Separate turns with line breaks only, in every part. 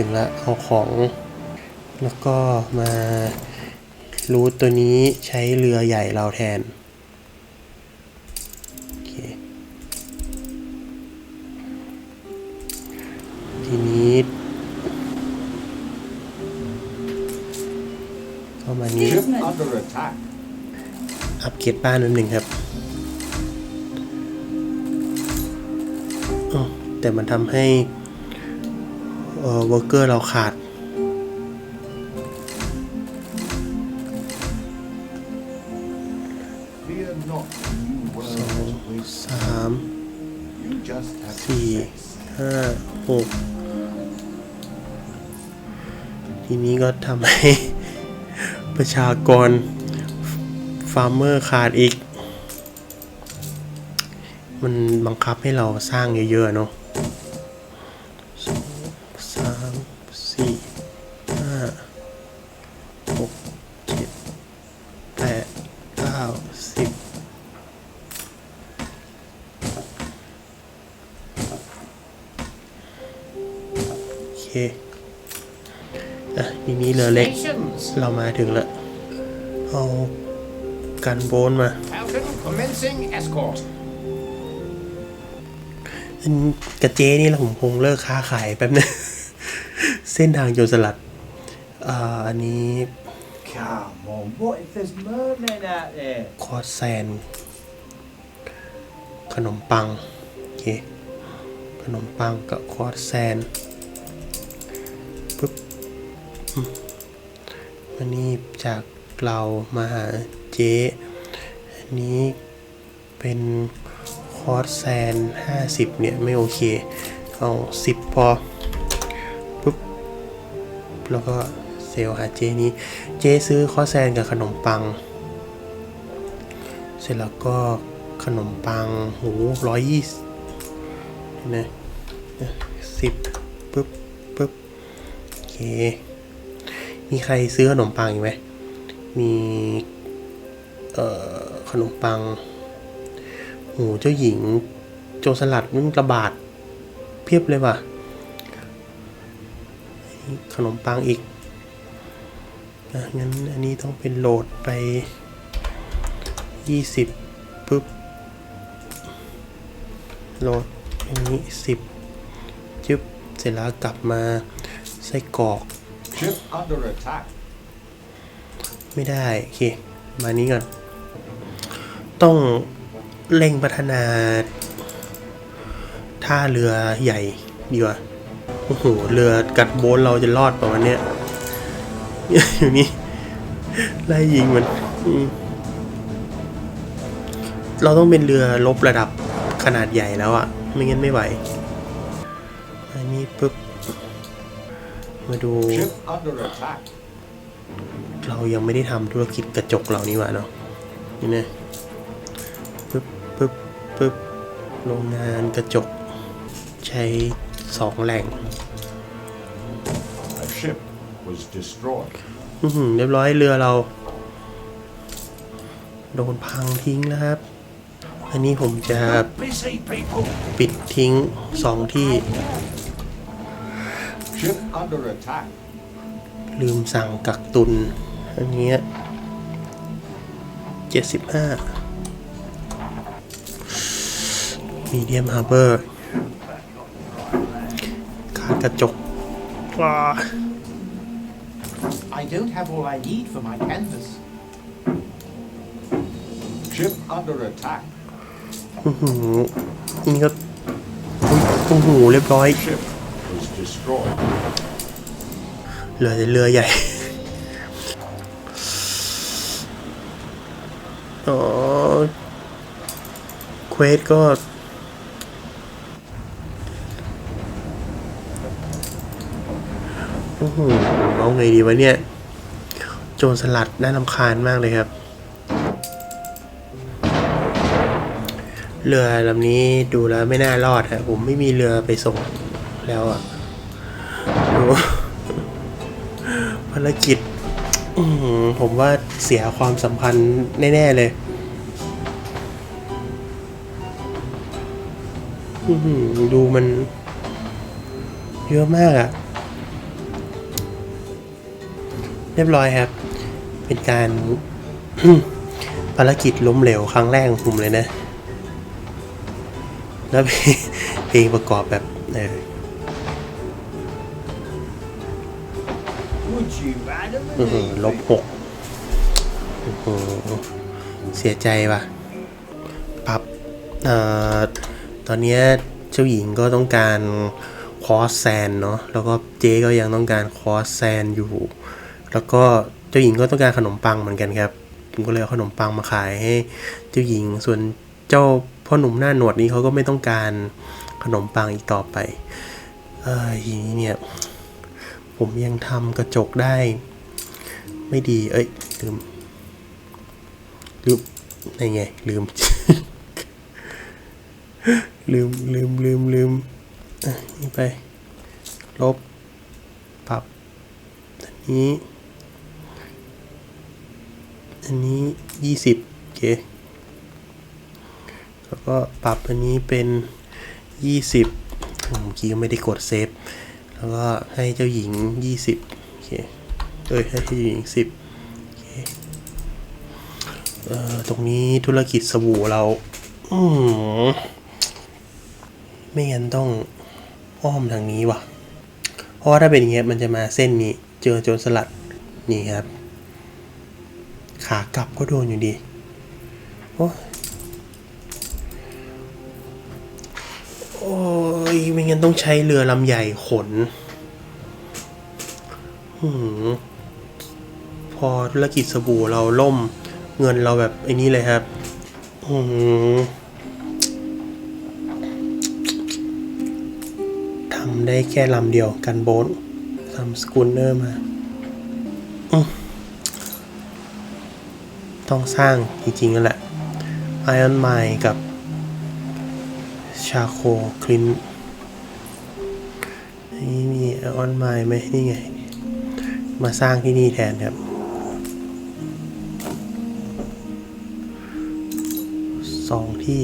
มาถึงแล้วเอาของ แล้วก็มารูทตัวนี้ใช้เรือใหญ่เราแทนโอเคทีนี้ก็มานี้
Ship under attack.
อัปเกรดบ้านนิดหนึ่งครับอ้าวแต่มันทำให้ เอ่อวอร์เกอร์เราขาด
Fear not, you world with
สามสี่ห้าหกทีนี้ก็ทำให้ประชากรฟาร์มเมอร์ขาดอีก มันบังคับให้เราสร้างเยอะๆเนาะ สี่ห้าหกเจ็ดแปดเก้าสิบโอเคอะทีนี้เรือเล็ก
Stations.
เรามาถึงแล้วเอากันโบนมา
Falcon commencing escort.
อันกระเจนี่เราผมคงเลิกค้าขายแป๊บนึงเส้นทางโจรสลัดอ่าอันนี้
Come on, what if there's mermen out there?
คอสแซน ขนมปัง โอเค ขนมปังกับคอสแซนปุ๊บอืมอันนี้จากเรามาหาเจ๊อันนี้เป็นคอสแซน 50 เนี่ย ไม่โอเค เอา 10 พอปุ๊บ แล้วก็เซลล์หาเจนี้ เจซื้อคอแซนกับขนมปัง เสร็จแล้วก็ขนมปังหูร้อยยี่สนะสิบปึ๊บปึ๊บโอเค มีใครซื้อขนมปังอีกไหมมีเอ่อขนมปังโหเจ้าหญิงโจรสลัดมันระบาดเพียบเลยว่ะ ขนมปังอีกอะงั้นอันนี้ต้องเป็นโหลดไปยี่สิบปุ๊บโหลดอันนี้สิบจึ๊บเสร็จแล้วกลับมาไส้กรอก
Ship under attack.
ไม่ได้ โอเค มานี้ก่อน ต้องเร่งพัฒนาท่าเรือใหญ่ดีกว่า โอ้โห เรือกัดโบนเราจะรอดป่ะวันเนี้ยอยู่นี่ไล่ยิงมัน เราต้องเป็นเรือลบระดับขนาดใหญ่แล้วอะไม่งั้นไม่ไหว อันนี้ปุ๊บ มาดู เรายังไม่ได้ทำธุรกิจกระจกเรานี่หว่าเนาะ นี่นะปึ๊บปึ๊บปึ๊บโรงงานกระจกใช้ สองแหล่ง
A ship was destroyed.
อื้อหือเรียบร้อยเรือเรา โดนพังทิ้งแล้วครับ อันนี้ผมจะ
Busy people.
ปิดทิ้งสองที่
Ship under attack.
ลืมสั่งกักตุน อันเนี้เจ็ดสิบห้ามีเดียมฮาร์เบอร์ คาดกระจกว้า
I don't have all I need for my canvas.
Ship under attack.
อื้อหือนี่ก็อุ๊ยโอ้โหเรียบร้อย
Ship was destroyed.
เหลือแต่เรือใหญ่ อ๋อ เควสก็ โอ้โหเอาไงดีวะเนี่ย โจรสลัดน่าลำคาญมากเลยครับ เรือลำนี้ดูแล้วไม่น่ารอดฮะผมไม่มีเรือไปส่งแล้วอะดูภารกิจผมว่าเสียความสัมพันธ์แน่ ๆ เลยดูมันเยอะมากอะ่ะ เรียบร้อยครับ เป็นการ ภารกิจล้มเหลวครั้งแรกของผมเลยนะ แล้วเพลงประกอบแบบเออ ลบหกโอ้โห เสียใจว่ะปรับเอ่อตอนนี้เจ้าหญิงก็ต้องการคอสแซนเนาะ แล้วก็เจ๊ก็ยังต้องการคอสแซนอยู่ แล้วก็เจ้าหญิงก็ต้องการขนมปังเหมือนกันครับ ผมก็เลยเอาขนมปังมาขายให้เจ้าหญิง ส่วนเจ้าพ่อหนุ่มหน้าหนวดนี้เขาก็ไม่ต้องการขนมปังอีกต่อไป เออทีนี้เนี่ย ผมยังทำกระจกได้ ไม่ดี เอ้ยลืมลืมไงไง ลืม ลืมลืมลืมลืมนี่ไป ลบ ปรับนี้ อันนี้ยี่สิบโอเค แล้วก็ปรับอันนี้เป็นยี่สิบเมื่อกี้ไม่ได้กดเซฟ แล้วก็ให้เจ้าหญิงยี่สิบโอเค เอ้ยให้เจ้าหญิงสิบโอเค เอ่อ ตรงนี้ธุรกิจสบู่เรา อืมไม่งั้นต้องอ้อมทางนี้ว่ะ เพราะว่าถ้าเป็นอย่างเงี้ยมันจะมาเส้นนี้ เจอโจรสลัด นี่ครับ ขากลับก็โดนอยู่ดี โอ้ยโอ้ยไม่งั้นต้องใช้เรือลำใหญ่ขนหืมพอธุรกิจสบู่เราล่มเงินเราแบบไอ้นี้เลยครับอืมทำได้แค่ลำเดียวกันโบ๊ททำสกูนเนอร์มา ต้องสร้างจริงๆนั่นแหละ Iron Mine กับ Charcoal Clint นี่มี Iron Mine ไหมนี่ไง มาสร้างที่นี่แทนครับ สองที่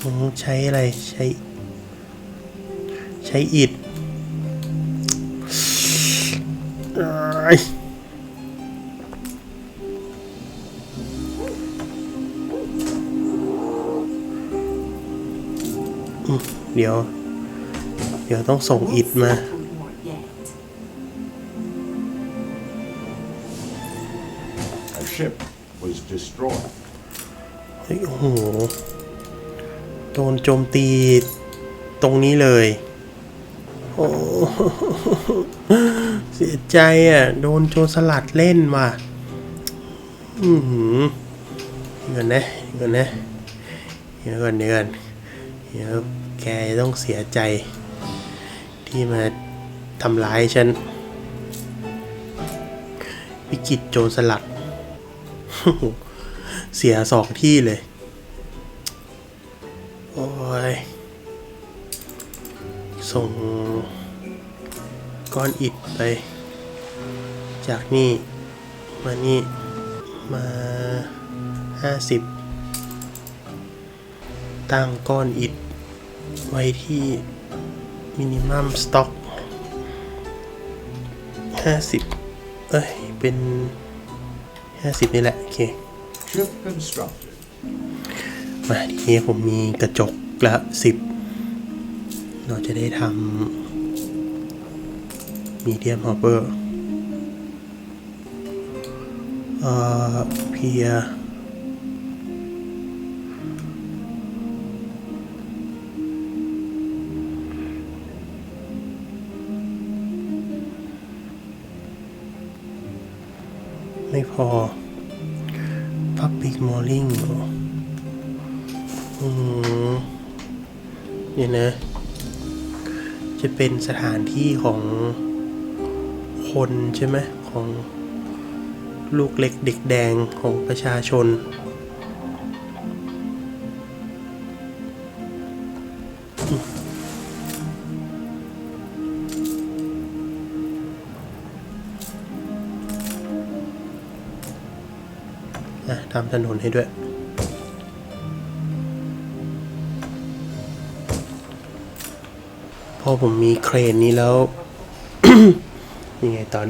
อืมใช้อะไรใช้ ใช้อิฐเเดี๋ยว เดี๋ยวต้องส่งอิฐมา
Not yet.
A ship was destroyed.
เฮ้ยโอ้โห โดนโจมตีตรงนี้เลย โอ้เสียใจอะ โดนโจรสลัดเล่นว่ะ อือหือเดี๋ยวก่อนนะเดี๋ยวก่อนนะเดี๋ยวก่อนเดี๋ยวก่อนเดี๋ยว แกต้องเสียใจ ที่มาทำร้ายฉัน วิกฤตโจรสลัด เสียสองที่เลย โอ้ย ส่งก้อนอิฐไป จากนี่ มานี่ มาห้าสิบตั้งก้อนอิฐ ไว้ที่มินิมัมสต็อกห้าสิบเอ้ย เป็นห้าสิบนี่แหละ โอเคมาทีนี้ผมมีกระจกละสิบเราจะได้ทำมีเดียมฮอปเปอร์เอ่อเพียไพอ Public Mooring อืมเนี่ยนะ จะเป็นสถานที่ของคนใช่ไหมของลูกเล็กเด็กแดงของประชาชน นนให้ด้วย พอผมมีเครนนี้แล้ว ยังไงตอน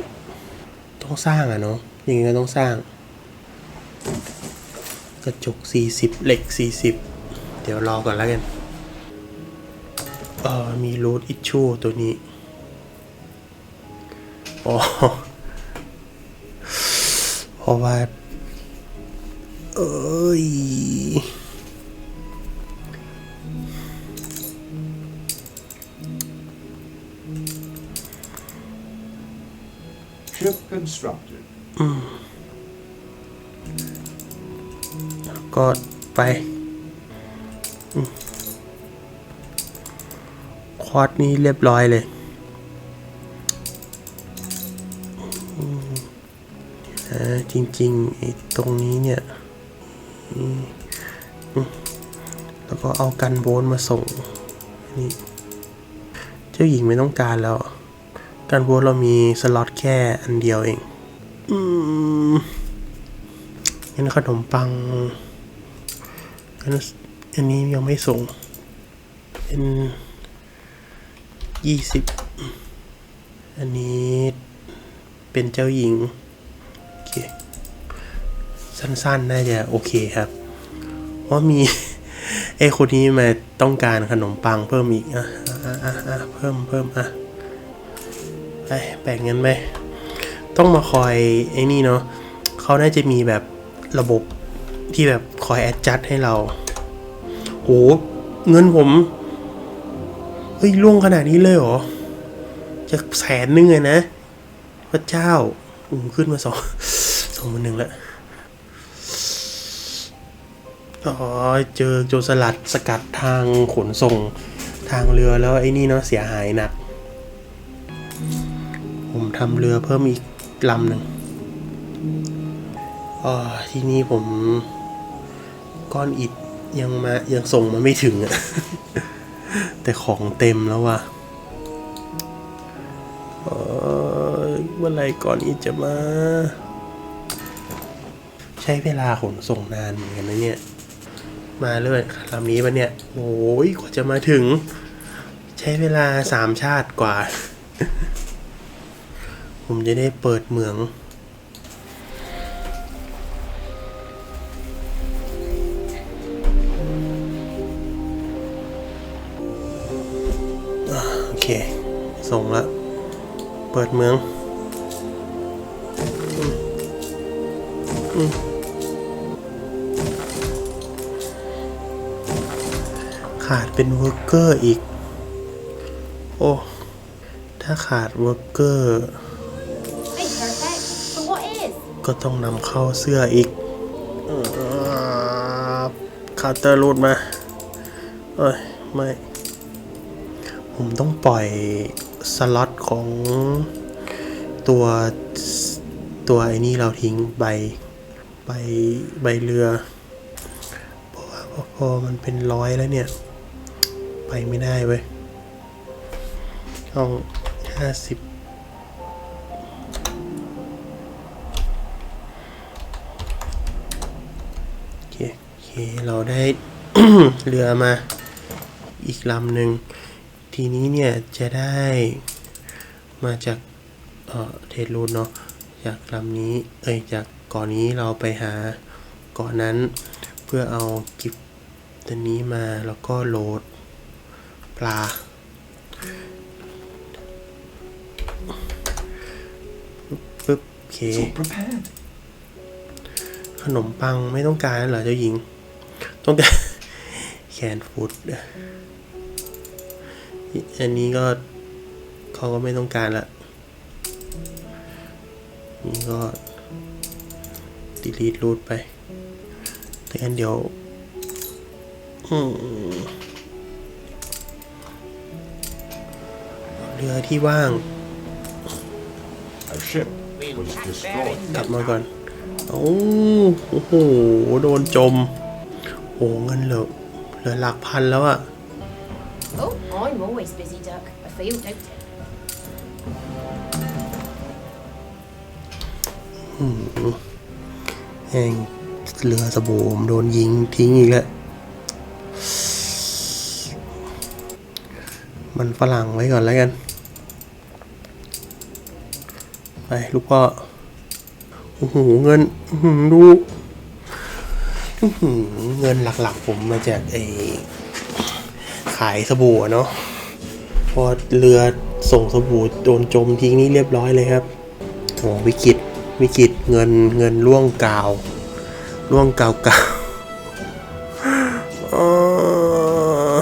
ต้องสร้างอะเนาะยังไงก็ต้องสร้าง กระจก 40 เหล็ก 40 เดี๋ยวรอก่อนแล้วกันเออมีรูทอิชชูตัวนี้อ๋อเพราะว่า เอ้ยก็ไปอืมควอดนี้เรียบร้อยเลยจริงๆไอตรงนี้เนี่ย อืมอืมแล้วก็เอากันโบนมาส่งนี่เจ้าหญิงไม่ต้องการแล้ว กันโบนเรามีสล็อตแค่อันเดียวเองอืมงั้นขนมปังอันอันนี้ยังไม่ส่ง เป็นยี่สิบอันนี้เป็นเจ้าหญิง สั้นๆ น่าจะโอเคครับ เพราะมีไอ้คนนี้มาต้องการขนมปังเพิ่มอีก อะอะอะอะเพิ่มเพิ่มอะไปแบ่งเงินไปต้องมาคอยไอ้นี่เนาะเขาน่าจะมีแบบระบบที่แบบคอยแอดจัดให้เรา โห เงินผม เฮ้ยล่วงขนาดนี้เลยเหรอ จะแสนนึงเลยนะ พระเจ้าอุ้มขึ้นมาสองสองหมื่นหนึ่งแล้ว เจอโจรสลัดสกัดทางขนส่งทางเรือแล้วไอ้นี่เนาะเสียหายหนัก ผมทำเรือเพิ่มอีกลำหนึ่งอ๋อที่นี่ผมก้อนอิฐยังมายังส่งมาไม่ถึงอะแต่ของเต็มแล้วว่ะเอ่อเมื่อไหรก่อนอิฐจะมา ใช้เวลาขนส่งนานเหมือนกันนะเนี่ย มาเลยลำนี้ปะเนี่ย โอ้ยกว่าจะมาถึง ใช้เวลาสามชาติกว่า ผมจะได้เปิดเหมืองโอเค ส่งละ เปิดเมือง อืมอืม ขาดเป็นเวิร์กเกอร์อีก โอ้ ถ้าขาดเวิร์กเกอร์
Hey, perfect. But what is?
ก็ต้องนำเข้าเสื้ออีกคาร์เตอร์รูดมา เอ้ย ไม่ ผมต้องปล่อยสล็อตของตัวตัวไอ้นี่เราทิ้งใบใบใบเรือ เพราะว่าพอมันเป็นร้อยแล้วเนี่ย ไม่ได้เว้ยต้องห้าสิบโอเคโอเค เราได้เรือมาอีกลำหนึ่ง ทีนี้เนี่ย จะได้มาจากเอ่อเทสรูทเนาะจากลำนี้ เอ้ย จากเก่อนนี้เราไปหาเกาะนนั้นเพื่อเอากิฟต์ตัวนี้มาแล้วก็โหลด ปลา ปึ๊บโอเค
It's all prepared.
ขนมปังไม่ต้องการแล้วเหรอเจ้าหญิง ต้องการแคนฟูดอันนี้ก็เขาก็ไม่ต้องการละ นี่ก็ delete รูดไปแต่อันเดี๋ยว อืม เรือที่ว่าง
A ship was destroyed.
กลับมาก่อนโอ้โอ้โห โดนจม โอ้เงินเหลือเหลือหลักพันแล้วอะ
Oh, I'm always busy, Duck. I feel, don't it?
แห่งเรือสบู่ผมโดนยิงทิ้งอีกแล้ว มันฝรั่งไว้ก่อนแล้วกัน ไปลูกพ่อโอ้โหเงินดูเงินหลักๆ ผมมาจากไอ้ขายสบู่เนาะพอเรือส่งสบู่โดนจมทิ้งนี่เรียบร้อยเลยครับโอ้วิกฤตวิกฤตเงินเงินล่วงกาวล่วงกาวกาวเอ่อ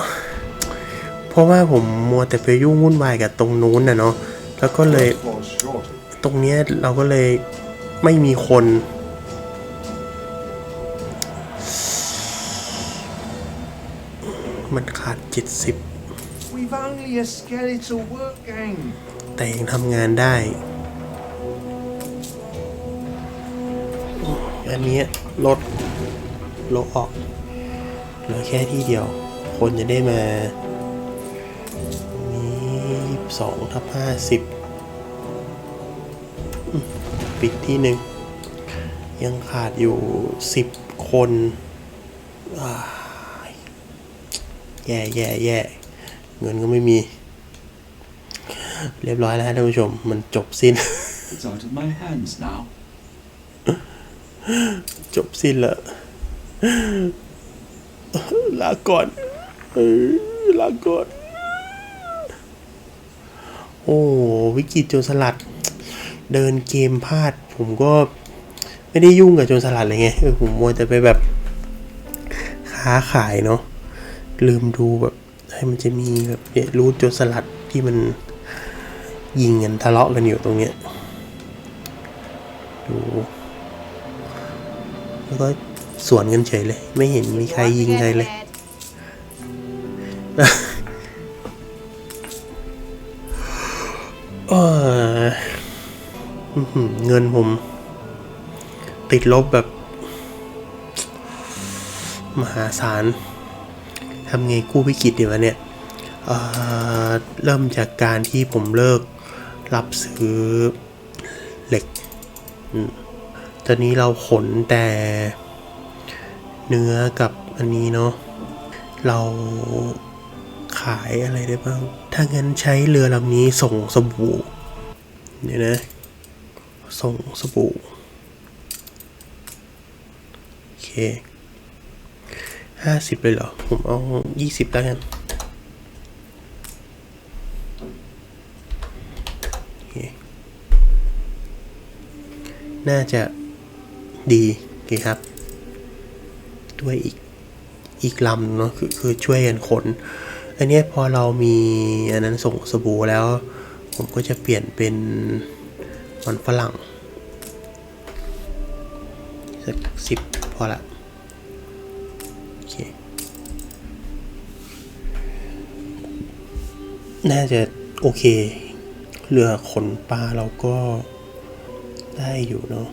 เพราะว่าผมมัวแต่ไปยุ่งวุ่นวายกับตรงนู้นนะเนาะแล้วก็เลย ตรงเนี้ยเราก็เลยไม่มีคน มันขาด 70
We've only a skeletal work gang.
แต่ยังทำงานได้ อันเนี้ยลดลดออกเหลือแค่ที่เดียว คนจะได้มานี่สองทับห้าสิบ ปิดที่หนึ่งยังขาดอยู่สิบคนอ้ายแย่แย่แย่เงินก็ไม่มี เรียบร้อยแล้วท่านผู้ชม มันจบสิ้น
It's out of my hands now.
จบสิ้นละลาก่อนเออลาก่อน โอ้วิกฤตโจรสลัด เดินเกมพลาด ผมก็ไม่ได้ยุ่งกับโจรสลัดเลยไงเออผมมัวแต่ไปแบบค้าขายเนาะลืมดูแบบให้มันจะมีแบบเนี่ยรูทโจรสลัดที่มันยิงกันทะเลาะกันอยู่ตรงเนี้ยดูแล้วก็สวนกันเฉยเลย ไม่เห็นมีใครยิงใครเลย เงินผม ติดลบแบบ มหาศาลทำไงกู้วิกฤตดีวะเนี่ยเเริ่มจากการที่ผมเลิกรับซื้อเหล็ก ตอนนี้เราขนแต่เนื้อกับอันนี้เนาะ เราขายอะไรได้บ้าง ถ้างั้นใช้เรือลำนี้ส่งสบู่เดี๋ยนะ ส่งสบู่โอเคห้าสิบเลยเหรอ ผมเอายี่สิบแล้วกันน่าจะดีโอเคครับ ด้วยอีกอีกลำเนาะคือคือช่วยกันขน อันเนี้ยพอเรามีอันนั้นส่งสบู่แล้ว ผมก็จะเปลี่ยนเป็น มันฝรั่งสักสิบพอละโอเคน่าจะโอเค เรือขนปลาเราก็ได้อยู่เนาะ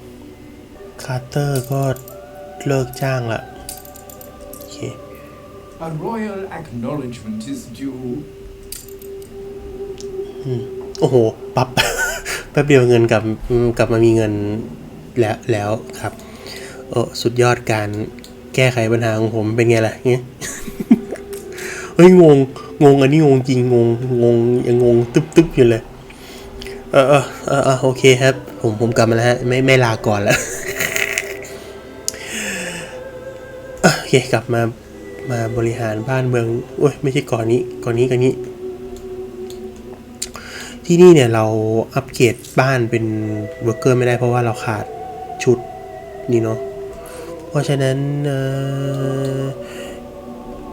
คาร์เตอร์ก็เลิกจ้างละ โอเค
A royal acknowledgement is due.
โอ้โห ปั๊บ แป๊บเดียวเงินกลับกลับมามีเงินแล้วแล้วครับเออสุดยอดการแก้ไขปัญหาของผมเป็นไงล่ะเงี้ยเฮ้ยงงงงอันนี้งงจริงงงงงยังงงตึ๊บตึ๊บอยู่เลยเออเออเออโอเคครับ ผมผมกลับมาแล้วฮะไม่ไม่ลาก่อนแล้วโอเคกลับมามาบริหารบ้านเมืองโอ้ยไม่ใช่ก่อนนี้ก่อนนี้ก่อนนี้ ที่นี่เนี่ยเราอัปเกรดบ้านเป็นเวอร์เกอร์ไม่ได้เพราะว่าเราขาดชุดนี่เนาะ เพราะฉะนั้นเออ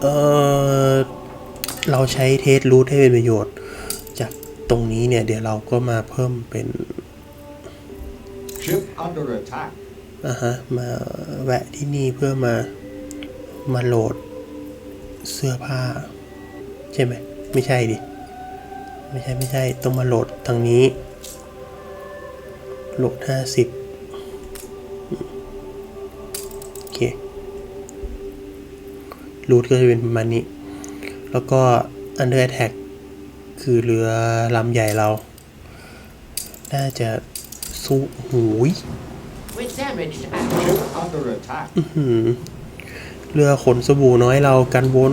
เออเราใช้เทสรูทให้เป็นประโยชน์ จากตรงนี้เนี่ย เดี๋ยวเราก็มาเพิ่มเป็น
Ship under attack.
อะฮะ มาแวะที่นี่เพื่อมามาโหลดเสื้อผ้า ใช่ไหม ไม่ใช่ดิ ไม่ใช่ไม่ใช่ต้องมาโหลดทางนี้ โหลดห้าสิบโอเค รูทก็จะเป็นประมาณนี้ แล้วก็ Under Attack คือเรือลำใหญ่เรา น่าจะสู้หูย
We're damaged at
Ship under attack.
หืมเรือขนสบู่น้อยเรากันวน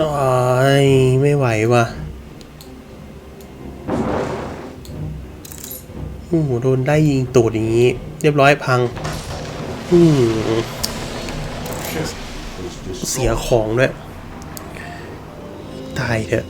ตายไม่ไหววะ่ะโอ้โหโดนได้ยิงตูดอย่างนี้ เรียบร้อยพัง อืมเสียของด้วย ตายเถอะ